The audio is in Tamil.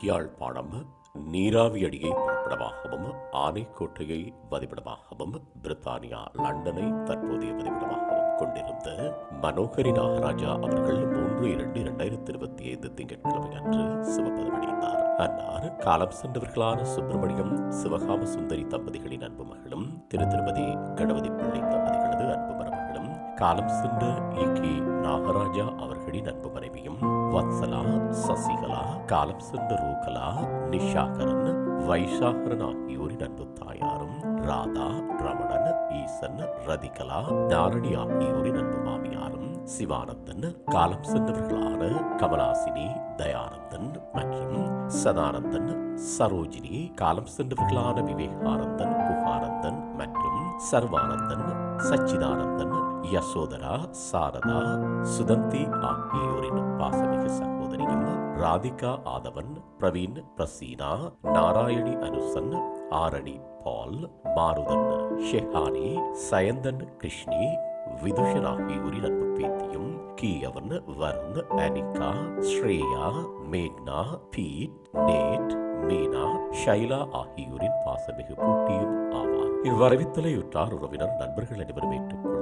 யாழ்ப்பாணம் நீராவி அடியை புறப்படமாகவும் ஆனைக்கோட்டையை வதிவிடமாகவும் பிரித்தானியா லண்டனை தற்போதைய வதிவிடமாகவும் கொண்டிருந்த மனோகரி நாகராஜா அவர்கள் மூன்று இரண்டு இரண்டாயிரத்தி இருபத்தி ஐந்து திங்கட்கிழமை அன்று சிவபதமடைந்தார் அன்னார் காலம் சென்றவர்களான சுப்பிரமணியம் சிவகாம சுந்தரி தம்பதிகளின் அன்பு மகளும் திரு திருமதி கணபதி பிள்ளை தம்பதி காலம் சென்ற இ நாகராஜா அவர்களின் அன்பு மனைவியும் வத்சலா சசிகலா காலம் சென்ற ரூகலா நிஷாகரன் வைஷாகரன் ஆகியோரின் அன்பு தாயாரும் ராதா ரமணன் ஈசன் ரதிகலா தாரணி ஆகியோரின் அன்பு மாமியாரும் சிவானந்தன் காலம் சென்றவர்களான கமலாசினி தயானந்தன் மற்றும் சதானந்தன் சரோஜினி காலம் சென்றவர்களான விவேகானந்தன் குகானந்தன் மற்றும் சர்வானந்தன் சச்சிதானந்தன் யசோதரா சாரதா சுதந்தி ஆகியோரின் பாசமிகு சகோதரியும் ராதிகா ஆதவன் பிரவீன் பிரசீனா நாராயணி அனுசன் ஆரணி பால் மாருதன் ஷெஹானி சயந்தன் கிருஷ்ணி விதுஷன் ஆகியோரின் அன்பு பேத்தியும் கீயவன் வருண் அனிகா ஸ்ரேயா மேக்னா பீட் நேட் மீனா ஷைலா ஆகியோரின் பாசமிகு பூட்டியும் ஆவார். இவ்வரவித்தலையுற்றார் உறவினர் நண்பர்கள் அனைவரும் ஏற்றுக்கொள்ள